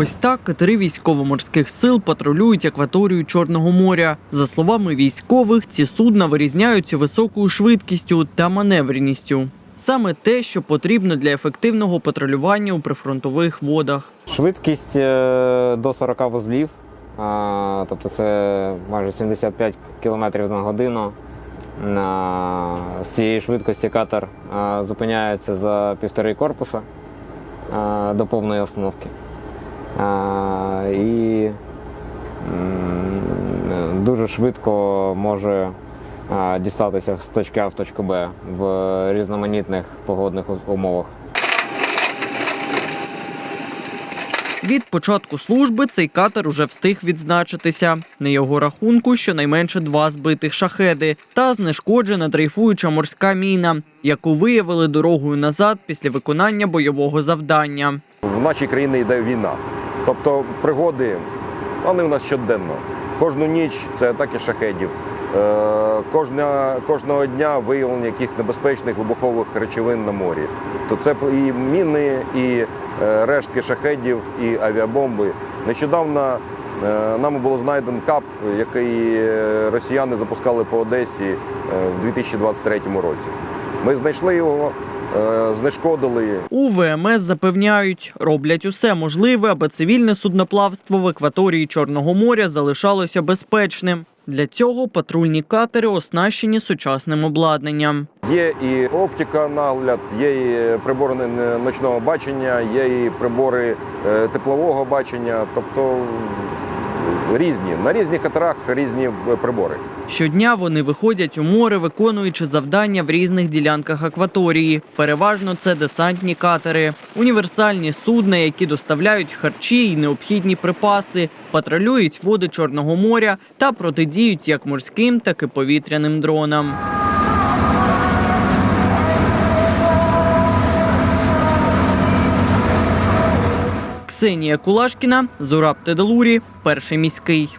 Ось так катери військово-морських сил патрулюють акваторію Чорного моря. За словами військових, ці судна вирізняються високою швидкістю та маневреністю. Саме те, що потрібно для ефективного патрулювання у прифронтових водах. Швидкість е, до 40 вузлів, тобто це майже 75 км на годину. З цієї швидкості катер зупиняється за півтори корпуса до повної остановки. А, і дуже швидко може а, дістатися з точки А в точку Б в різноманітних погодних умовах. Від початку служби цей катер уже встиг відзначитися. На його рахунку щонайменше два збитих шахеди та знешкоджена дрейфуюча морська міна, яку виявили дорогою назад після виконання бойового завдання. В нашій країні йде війна. Тобто пригоди, вони у нас щоденно. Кожну ніч це атаки шахедів. Е, Кожна, кожного дня виявлення якихось небезпечних вибухових речовин на морі. То це і міни, і е, рештки шахедів, і авіабомби. Нещодавно е, нами було знайден кап, який росіяни запускали по Одесі в 2023 році. Ми знайшли його, знешкодили. У ВМС запевняють, роблять усе можливе, аби цивільне судноплавство в акваторії Чорного моря залишалося безпечним. Для цього патрульні катери оснащені сучасним обладнанням. Є і оптика нагляд, є і прибори ночного бачення, є і прибори е, теплового бачення, тобто різні. На різних катерах різні е, прибори. Щодня вони виходять у море, виконуючи завдання в різних ділянках акваторії. Переважно це десантні катери, універсальні судна, які доставляють харчі і необхідні припаси, патрулюють води Чорного моря та протидіють як морським, так і повітряним дронам. Ксенія Кулашкіна, Зураб Теделурі, перший міський.